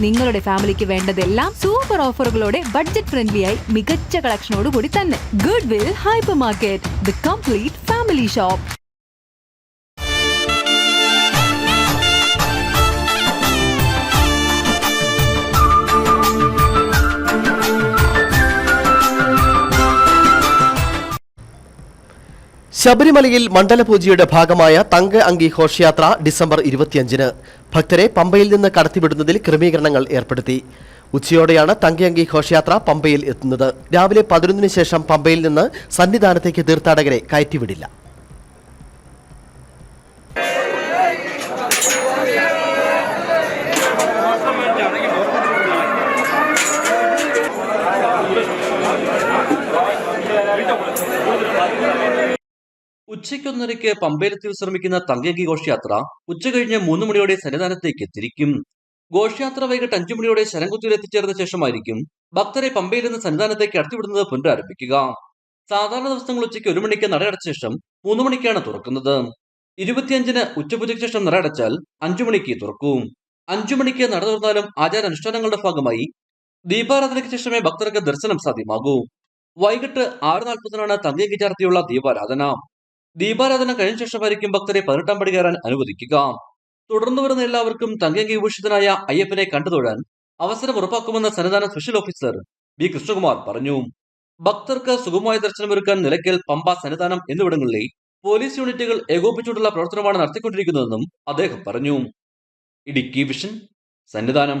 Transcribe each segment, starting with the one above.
നിങ്ങളുടെ ഫാമിലിക്ക് വേണ്ടതെല്ലാം സൂപ്പർ ഓഫറുകളോടെ ബഡ്ജറ്റ് ഫ്രണ്ട്ലി ആയി മികച്ച കളക്ഷനോടുകൂടി തന്നെ. Goodwill hypermarket the complete family shop ശബരിമലയിൽ മണ്ഡലപൂജയുടെ ഭാഗമായ തങ്ക അങ്കി ഘോഷയാത്ര ഡിസംബർ ഇരുപത്തിയഞ്ചിന്. ഭക്തരെ പമ്പയിൽ നിന്ന് കടത്തിവിടുന്നതിൽ ക്രമീകരണങ്ങൾ ഏർപ്പെടുത്തി. ഉച്ചയോടെയാണ് തങ്കയങ്കി ഘോഷയാത്ര പമ്പയിൽ എത്തുന്നത്. രാവിലെ പതിനൊന്നിന് ശേഷം പമ്പയിൽ നിന്ന് സന്നിധാനത്തേക്ക് തീർത്ഥാടകരെ കയറ്റിവിടില്ല. ഉച്ചയ്ക്കൊന്നരയ്ക്ക് പമ്പയിലെത്തി വിശ്രമിക്കുന്ന തങ്കയങ്കി ഘോഷയാത്ര ഉച്ച കഴിഞ്ഞ് മൂന്ന് മണിയോടെ സന്നിധാനത്തേക്ക് തിരിക്കും. ഘോഷയാത്ര വൈകിട്ട് അഞ്ചു മണിയോടെ ശരംകുത്തിയിൽ എത്തിച്ചേർന്ന ശേഷമായിരിക്കും ഭക്തരെ പമ്പയിൽ നിന്ന് സന്നിധാനത്തേക്ക് അടുത്തിവിടുന്നത് പുനരാരംഭിക്കുക. സാധാരണ ദിവസങ്ങൾ ഉച്ചയ്ക്ക് ഒരു മണിക്ക് നടയടച്ച ശേഷം മൂന്ന് മണിക്കാണ് തുറക്കുന്നത്. ഇരുപത്തിയഞ്ചിന് ഉച്ചപൂജയ്ക്ക് ശേഷം നടയടച്ചാൽ അഞ്ചു മണിക്ക് തുറക്കും. അഞ്ചു മണിക്ക് നട തുറന്നാലും ആചാരാനുഷ്ഠാനങ്ങളുടെ ഭാഗമായി ദീപാരാധനയ്ക്ക് ശേഷമേ ഭക്തർക്ക് ദർശനം സാധ്യമാകൂ. വൈകിട്ട് ആറ് നാൽപ്പതിനാണ് തങ്കയ്ക്ക് ചേർത്തിയുള്ള ദീപാരാധന. ദീപാരാധന കഴിഞ്ഞ ശേഷമായിരിക്കും ഭക്തരെ പതിനെട്ടാം പടി കയറാൻ അനുവദിക്കുക. തുടർന്ന് വരുന്ന എല്ലാവർക്കും തങ്കങ്കി വിഭൂഷിതനായ അയ്യപ്പനെ കണ്ടുതൊഴാൻ അവസരം ഉറപ്പാക്കുമെന്ന് സന്നിധാന സ്പെഷ്യൽ ഓഫീസർ ബി കൃഷ്ണകുമാർ പറഞ്ഞു. ഭക്തർക്ക് സുഗമമായ ദർശനമൊരുക്കാൻ നിലയ്ക്കൽ പമ്പ സന്നിധാനം എന്നിവിടങ്ങളിലെ പോലീസ് യൂണിറ്റുകൾ ഏകോപിച്ചുകൊണ്ടുള്ള പ്രവർത്തനമാണ് നടത്തിക്കൊണ്ടിരിക്കുന്നതെന്നും അദ്ദേഹം പറഞ്ഞു. ഇടുക്കി വിഷൻ സന്നിധാനം.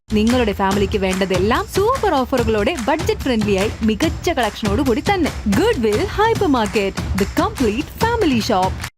നിങ്ങളുടെ ഫാമിലിക്ക് വേണ്ടതെല്ലാം സൂപ്പർ ഓഫറുകളോടെ ബഡ്ജറ്റ് ഫ്രണ്ട്ലി ആയി മികച്ച കളക്ഷനോട് കൂടി തന്നെ. Goodwill hypermarket the complete family shop